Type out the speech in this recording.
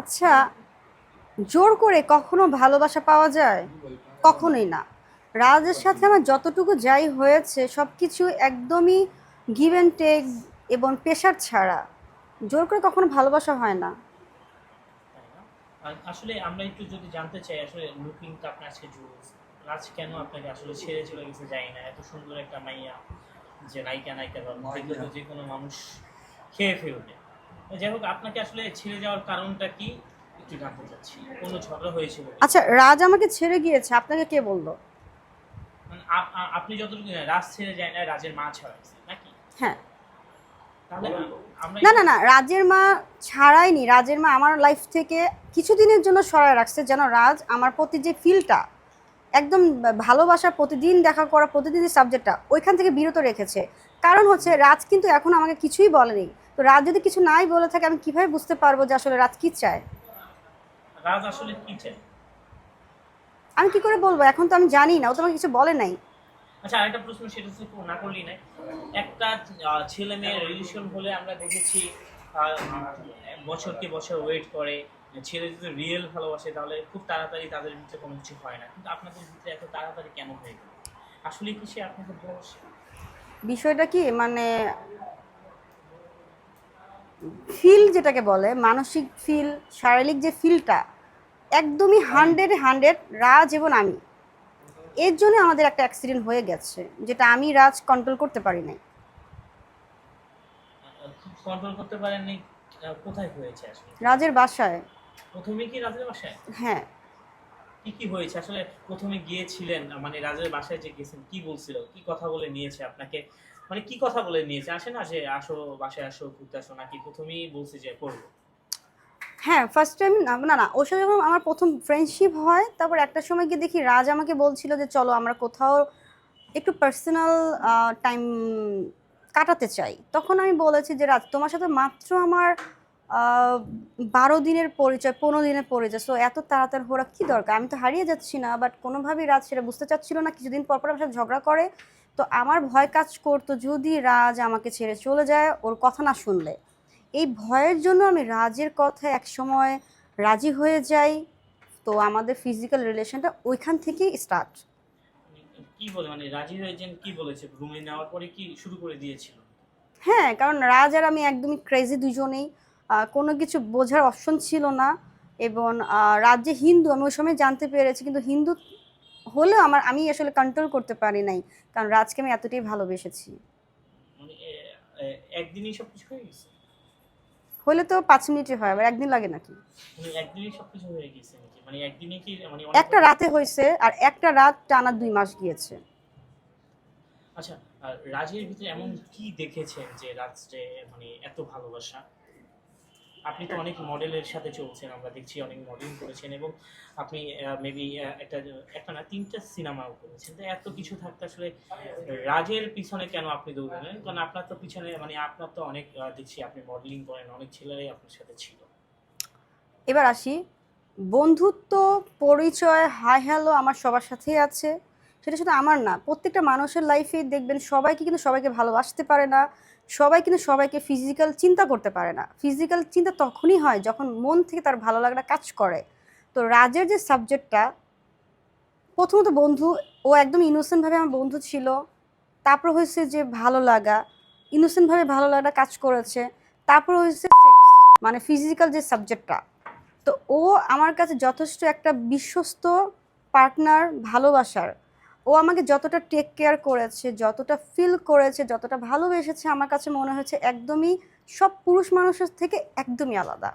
আচ্ছা জোর করে কখনো ভালোবাসা পাওয়া যায়? কখনোই না। রাজের সাথে আমার যতটুকু যাই হয়েছে সব কিছু একদমই গিভ অ্যান্ড টেক এবং প্রেশার ছাড়া। জোর করে কখনো ভালোবাসা হয় না। আসলে আমরা একটু যদি জানতে চাই আসলে লুকিংটা আপনার আজকে জুস রাজ কেন আপনাকে আসলে ছেড়ে চলে গেছে যাই না। এত সুন্দর একটা মাইয়া যে নায়িকা নায়িকা দেখলে তো যে কোনো মানুষ খেয়ে ফেলবে। যাই হোক আপনাকে আসলে ছেড়ে যাওয়ার কারণটা কি? একটু জানতে চাচ্ছি কোনো ঝগড়া হয়েছিল আচ্ছা রাজ আমাকে ছেড়ে গিয়েছে আপনাকে কে বলল? মানে আপ- আ- আপনি যতটুকু রাজ ছেড়ে যায় না রাজের মা ছাড়াইছে নাকি? হ্যাঁ। তাহলে আমরা না না না রাজের মা ছাড়াইনি রাজের মা আমার লাইফ থেকে কিছুদিনের জন্য সরায় রাখছে যেন রাজ আমার প্রতি যে ফিলটা একদম ভালোবাসা প্রতিদিন দেখা করা প্রতিদিন যে সাবজেক্টটা ওইখান থেকে বিরত রেখেছে। কারণ হচ্ছে রাজ কিন্তু এখন আমাকে কিছুই বলেনি। তো রাজ যদি কিছু নাই বলে থাকে আমি কীভাবে বুঝতে পারব যে আসলে রাজ কি চায়? রাজ আসলে কি চায়? আমি কি করে বলব? এখন তো আমি জানি না ও তো আমাকে কিছু বলে নাই। আচ্ছা আরেকটা প্রশ্ন সেটা হচ্ছে না করলেই নাই একটা ছেলে মেয়ের রিলেশন হলে আমরা দেখেছি বছরকে বছর ওয়েট করে। ছেলে যদি রিয়েল ভালোবাসে তাহলে খুব তাড়াতাড়ি তাদের ভিতরে কোনো কিছু হয় না। কিন্তু আপনাদের ভিতরে এত তাড়াতাড়ি কেন হয়ে গেল? আসলে কি সে আপনাকে ভালোবাসে? বিষয়টা কি? মানে ফিল যেটাকে বলে মানসিক ফিল শারীরিক যে ফিলটা একদমই হান্ড্রেড হান্ড্রেড রাজ এবং আমি। এর জন্য আমাদের একটা অ্যাক্সিডেন্ট হয়ে গেছে যেটা আমি রাজ কন্ট্রোল করতে পারি নাই। কন্ট্রোল করতে পারেননি কোথায় হয়েছে আসলে? রাজের বাসায়। প্রথমে কি রাজের বাসায়? হ্যাঁ। কি কি হয়েছে? আসলে প্রথমে গিয়েছিলেন মানে রাজের বাসায় যে গেছেন, কি বলছিল? কি কথা বলে নিয়েছে আপনাকে? মানে কি কথা বলে নিয়েছে? আসে না যে, আসো, বাসায় আসো, ঘুরতে আসো, নাকি প্রথমেই বলছে যে করব হ্যাঁ ফার্স্ট টাইম না না ওর সাথে যখন আমার প্রথম ফ্রেন্ডশিপ হয়, তারপর একটা সময় গিয়ে দেখি রাজ আমাকে বলছিল যে, চলো, আমরা কোথাও একটু পার্সোনাল টাইম কাটাতে চাই। তখন আমি বলেছি যে, রাজ, তোমার সাথে মাত্র আমার বারো দিনের পরিচয় পনেরো দিনের পরিচয় সো এত তাড়াতাড়ি ওরা কী দরকার? আমি তো হারিয়ে যাচ্ছি না বাট কোনোভাবেই রাজ সেটা বুঝতে চাচ্ছিল না কিছুদিন পর পর আমার সাথে ঝগড়া করে। তো আমার ভয় কাজ করতো যদি রাজ আমাকে ছেড়ে চলে যায় ওর কথা না শুনলে। এই ভয়ের জন্য আমি রাজের কথায় একসময় রাজি হয়ে যাই। তো আমাদের ফিজিক্যাল রিলেশনটা ওইখান থেকেই স্টার্ট কি বলে মানে রাজি হয়েছেন কি বলেছে? রুমে নেওয়ার পরে কি শুরু করে দিয়েছিল? হ্যাঁ কারণ রাজ আর আমি একদমই ক্রেজি দুজনেই। কোনো কিছু বোঝার অপশন ছিল না এবং রাজ্যে হিন্দু আমি ওই সময় জানতে পেরেছি কিন্তু হিন্দু হলেও আমার আমি আসলে কন্ট্রোল করতে পারি নাই কারণ রাজকে আমি এতটাই ভালোবেসেছি। মানে এ- এ- একদিনই সব কিছু হয়ে গেছে? হলে তো পাঁচ মিনিটে হয় আবার একদিন লাগে নাকি? মানে হয়ে মানে একটা রাতে হয়েছে আর একটা রাত টানা দুই মাস গিয়েছে। আচ্ছা রাজের ভিতরে এমন কি দেখেছেন যে রাজে মানে এত ভালোবাসা? আপনি তো অনেক মডেলের সাথে চলছেন, আমরা দেখছি অনেক মডেলিং করেছেন এবং আপনি মেবি একটা একটা না, তিনটা সিনেমাও করেছেন। তো এত কিছু থাকতে আসলে রাজের পিছনে কেন আপনি দৌড়লেন? কারণ আপনার তো পিছনে মানে আপনার তো অনেক দেখছি আপনি মডেলিং করেন, অনেক ছেলেরাই আপনার সাথে ছিল। এবার আসি। বন্ধুত্ব, পরিচয়, হাই হ্যালো আমার সবার সাথেই আছে। সেটা শুধু আমার না, প্রত্যেকটা মানুষের লাইফে দেখবেন সবাইকে কিন্তু সবাইকে ভালোবাসতে পারে না, সবাই কিন্তু সবাইকে ফিজিক্যাল চিন্তা করতে পারে না। ফিজিক্যাল চিন্তা তখনই হয় যখন মন থেকে তার ভালো লাগাটা কাজ করে। তো রাজের যে সাবজেক্টটা প্রথমত বন্ধু, ও একদম ইনোসেন্টভাবে আমার বন্ধু ছিল। তারপর হয়েছে যে ভালো লাগা ইনোসেন্টভাবে ভালো লাগাটা কাজ করেছে। তারপর হয়েছে মানে ফিজিক্যাল যে সাবজেক্টটা তো ও আমার কাছে যথেষ্ট একটা বিশ্বস্ত পার্টনার ভালোবাসার। ও আমাকে যতটা টেক কেয়ার করেছে, যতটা ফিল করেছে, যতটা ভালোবেসেছে, আমার কাছে মনে হয়েছে একদমই সব পুরুষ মানুষের থেকে একদমই আলাদা।